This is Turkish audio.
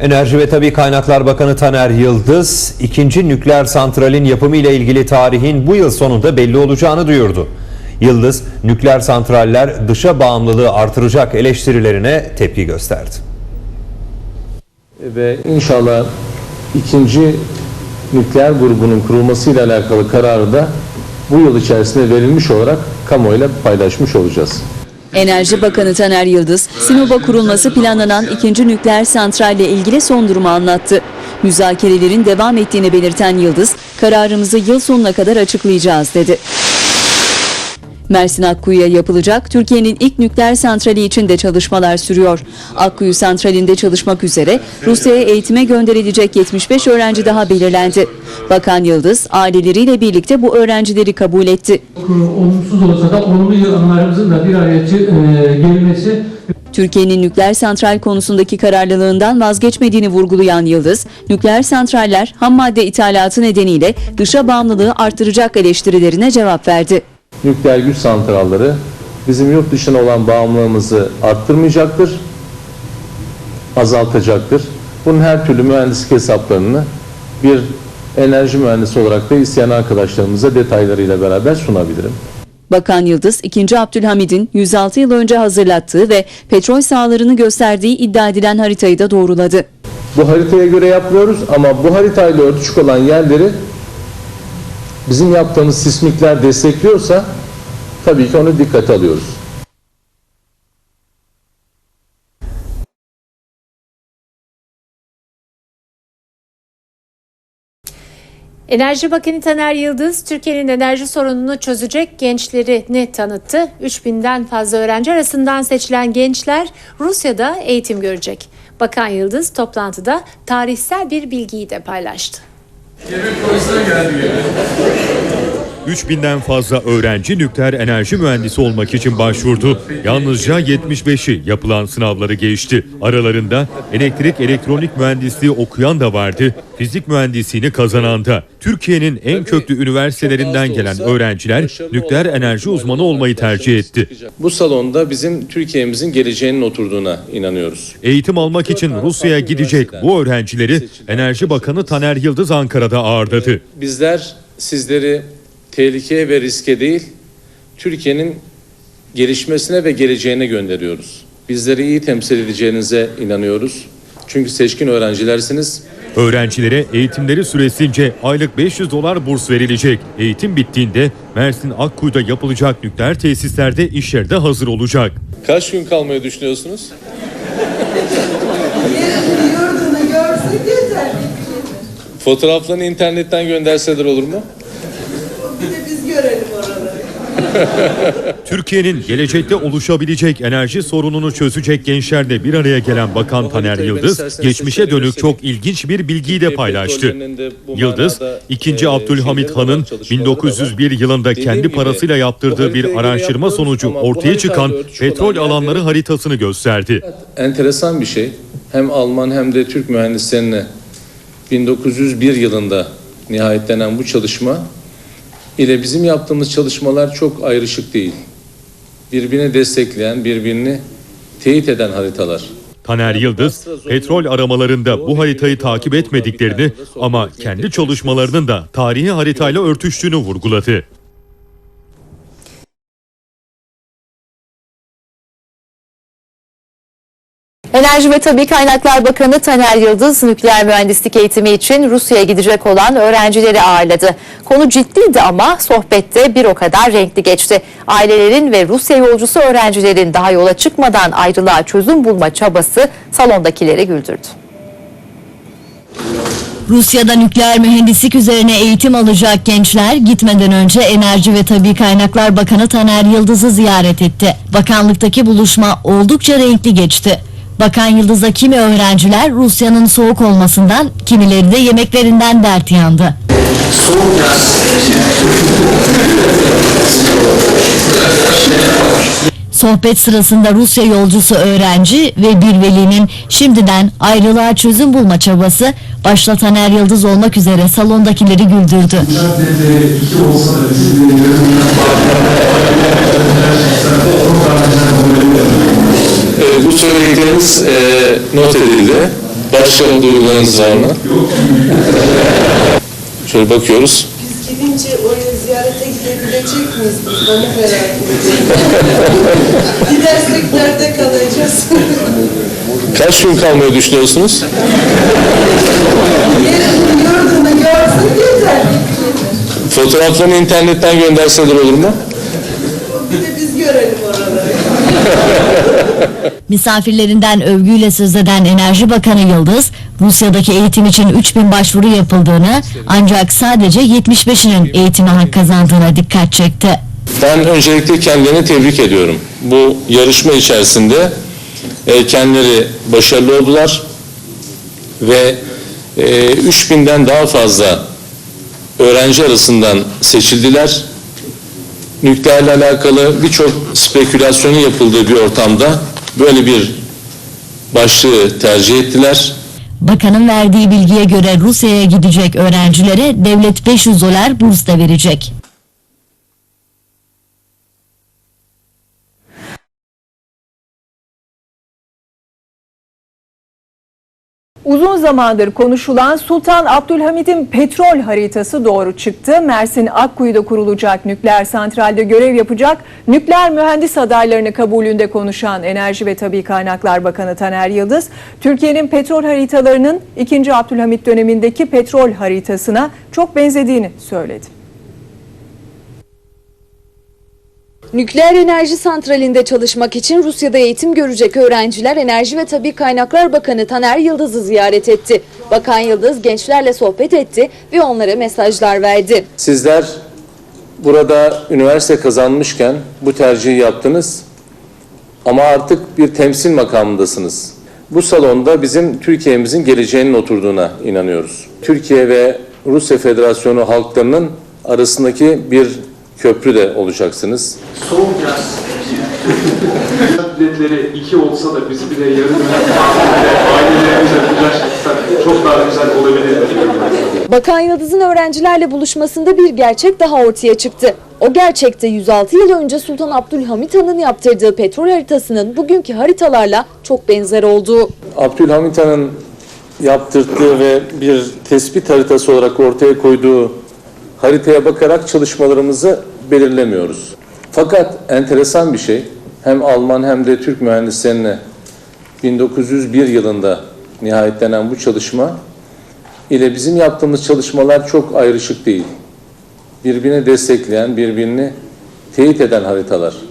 Enerji ve Tabi Kaynaklar Bakanı Taner Yıldız, ikinci nükleer santralin yapımı ile ilgili tarihin bu yıl sonunda belli olacağını duyurdu. Yıldız, nükleer santraller dışa bağımlılığı artıracak eleştirilerine tepki gösterdi. ve inşallah ikinci nükleer grubunun kurulmasıyla alakalı kararı da bu yıl içerisinde verilmiş olarak kamuoyuyla paylaşmış olacağız. Enerji Bakanı Taner Yıldız, Sinop'a kurulması planlanan ikinci nükleer santralle ilgili son durumu anlattı. Müzakerelerin devam ettiğini belirten Yıldız, kararımızı yıl sonuna kadar açıklayacağız dedi. Mersin Akkuyu'ya yapılacak Türkiye'nin ilk nükleer santrali için de çalışmalar sürüyor. Akkuyu santralinde çalışmak üzere Rusya'ya eğitime gönderilecek 75 öğrenci daha belirlendi. Bakan Yıldız aileleriyle birlikte bu öğrencileri kabul etti. olumsuz olsa da olumlu yanlarımızın da bir araya e, gelmesi Türkiye'nin nükleer santral konusundaki kararlılığından vazgeçmediğini vurgulayan Yıldız, nükleer santraller ham madde ithalatı nedeniyle dışa bağımlılığı arttıracak eleştirilerine cevap verdi. Nükleer güç santralları bizim yurt dışına olan bağımlılığımızı arttırmayacaktır, azaltacaktır. Bunun her türlü mühendislik hesaplarını bir enerji mühendisi olarak da isteyen arkadaşlarımıza detaylarıyla beraber sunabilirim. Bakan Yıldız, 2. Abdülhamid'in 106 yıl önce hazırlattığı ve petrol sahalarını gösterdiği iddia edilen haritayı da doğruladı. Bu haritaya göre yapmıyoruz ama bu haritayla örtüşük olan yerleri bizim yaptığımız sismikler destekliyorsa tabii ki onu dikkate alıyoruz. Enerji Bakanı Taner Yıldız, Türkiye'nin enerji sorununu çözecek gençlerini tanıttı. 3000'den fazla öğrenci arasından seçilen gençler Rusya'da eğitim görecek. Bakan Yıldız toplantıda tarihsel bir bilgiyi de paylaştı. Yemek polisinden geldi gene. 3000'den fazla öğrenci nükleer enerji mühendisi olmak için başvurdu. Yalnızca 75'i yapılan sınavları geçti. Aralarında elektrik elektronik mühendisliği okuyan da vardı. Fizik mühendisliğini kazanan da. Türkiye'nin en köklü üniversitelerinden gelen öğrenciler nükleer enerji uzmanı olmayı tercih etti. Bu salonda bizim Türkiye'mizin geleceğinin oturduğuna inanıyoruz. Eğitim almak için Rusya'ya gidecek bu öğrencileri Enerji Bakanı Taner Yıldız Ankara'da ağırladı. Bizler sizleri tehlikeye ve riske değil, Türkiye'nin gelişmesine ve geleceğine gönderiyoruz. Bizleri iyi temsil edeceğinize inanıyoruz. Çünkü seçkin öğrencilersiniz. Öğrencilere eğitimleri süresince aylık 500 dolar burs verilecek. Eğitim bittiğinde Mersin Akkuyu'da yapılacak nükleer tesislerde iş yerde hazır olacak. Kaç gün kalmayı düşünüyorsunuz? Fotoğraflarını internetten gönderseler olur mu? Bir de biz görelim oraları. Türkiye'nin gelecekte oluşabilecek enerji sorununu çözecek gençlerle bir araya gelen Bakan Taner Yıldız, geçmişe dönük çok ilginç bir bilgiyi de paylaştı. Yıldız, 2. Abdülhamit Han'ın 1901 yılında kendi parasıyla yaptırdığı bir araştırma sonucu ortaya çıkan petrol alanları haritasını gösterdi. Enteresan bir şey. Hem Alman hem de Türk mühendislerine 1901 yılında nihayetlenen bu çalışma ile bizim yaptığımız çalışmalar çok ayrışık değil. Birbirini destekleyen, birbirini teyit eden haritalar. Taner Yıldız, petrol aramalarında bu haritayı takip etmediklerini ama kendi çalışmalarının da tarihi haritayla örtüştüğünü vurguladı. Enerji ve Tabi Kaynaklar Bakanı Taner Yıldız nükleer mühendislik eğitimi için Rusya'ya gidecek olan öğrencileri ağırladı. Konu ciddiydi ama sohbette bir o kadar renkli geçti. Ailelerin ve Rusya yolcusu öğrencilerin daha yola çıkmadan ayrılığa çözüm bulma çabası salondakileri güldürdü. Rusya'da nükleer mühendislik üzerine eğitim alacak gençler gitmeden önce Enerji ve Tabi Kaynaklar Bakanı Taner Yıldız'ı ziyaret etti. Bakanlıktaki buluşma oldukça renkli geçti. Bakan Yıldız'a kimi öğrenciler Rusya'nın soğuk olmasından, kimileri de yemeklerinden dert yandı. Sohbet sırasında Rusya yolcusu öğrenci ve bir velinin şimdiden ayrılığa çözüm bulma çabası başta Taner Yıldız olmak üzere salondakileri güldürdü. Bu söylediklerimiz not edildi. Başka duygularınız var mı? Şöyle bakıyoruz. Biz gidince oraya ziyarete gidebilecek miyiz biz? Onu merak ediyorum. Gidersek nerede kalacağız? Kaç gün kalmayı düşünüyorsunuz? Yurdunu görsek yeter. Fotoğraflarını internetten gönderseler olur mu? Bir de biz görelim oraları. Misafirlerinden övgüyle söz eden Enerji Bakanı Yıldız, Rusya'daki eğitim için 3000 başvuru yapıldığını ancak sadece 75'inin eğitime hak kazandığına dikkat çekti. Ben öncelikle kendilerini tebrik ediyorum. Bu yarışma içerisinde e, kendileri başarılı oldular ve e, 3000'den daha fazla öğrenci arasından seçildiler. Nükleerle alakalı birçok spekülasyonun yapıldığı bir ortamda böyle bir başlığı tercih ettiler. Bakanın verdiği bilgiye göre Rusya'ya gidecek öğrencilere devlet 500 dolar burs da verecek. Uzun zamandır konuşulan Sultan Abdülhamid'in petrol haritası doğru çıktı. Mersin Akkuyu'da kurulacak nükleer santralde görev yapacak nükleer mühendis adaylarını kabulünde konuşan Enerji ve Tabi Kaynaklar Bakanı Taner Yıldız, Türkiye'nin petrol haritalarının 2. Abdülhamit dönemindeki petrol haritasına çok benzediğini söyledi. Nükleer enerji santralinde çalışmak için Rusya'da eğitim görecek öğrenciler Enerji ve Tabi Kaynaklar Bakanı Taner Yıldız'ı ziyaret etti. Bakan Yıldız gençlerle sohbet etti ve onlara mesajlar verdi. Sizler burada üniversite kazanmışken bu tercihi yaptınız ama artık bir temsil makamındasınız. Bu salonda bizim Türkiye'mizin geleceğinin oturduğuna inanıyoruz. Türkiye ve Rusya Federasyonu halklarının arasındaki bir köprü de olacaksınız. Soğuk yaz. biletleri iki olsa da biz bile yarım ailelerimize kucaklaşsak çok daha güzel olabilir. Bakan Yıldız'ın öğrencilerle buluşmasında bir gerçek daha ortaya çıktı. O gerçekte 106 yıl önce Sultan Abdülhamit Han'ın yaptırdığı petrol haritasının bugünkü haritalarla çok benzer olduğu. Abdülhamit Han'ın yaptırdığı ve bir tespit haritası olarak ortaya koyduğu haritaya bakarak çalışmalarımızı belirlemiyoruz. Fakat enteresan bir şey, hem Alman hem de Türk mühendislerine 1901 yılında nihayetlenen bu çalışma ile bizim yaptığımız çalışmalar çok ayrışık değil. Birbirini destekleyen, birbirini teyit eden haritalar.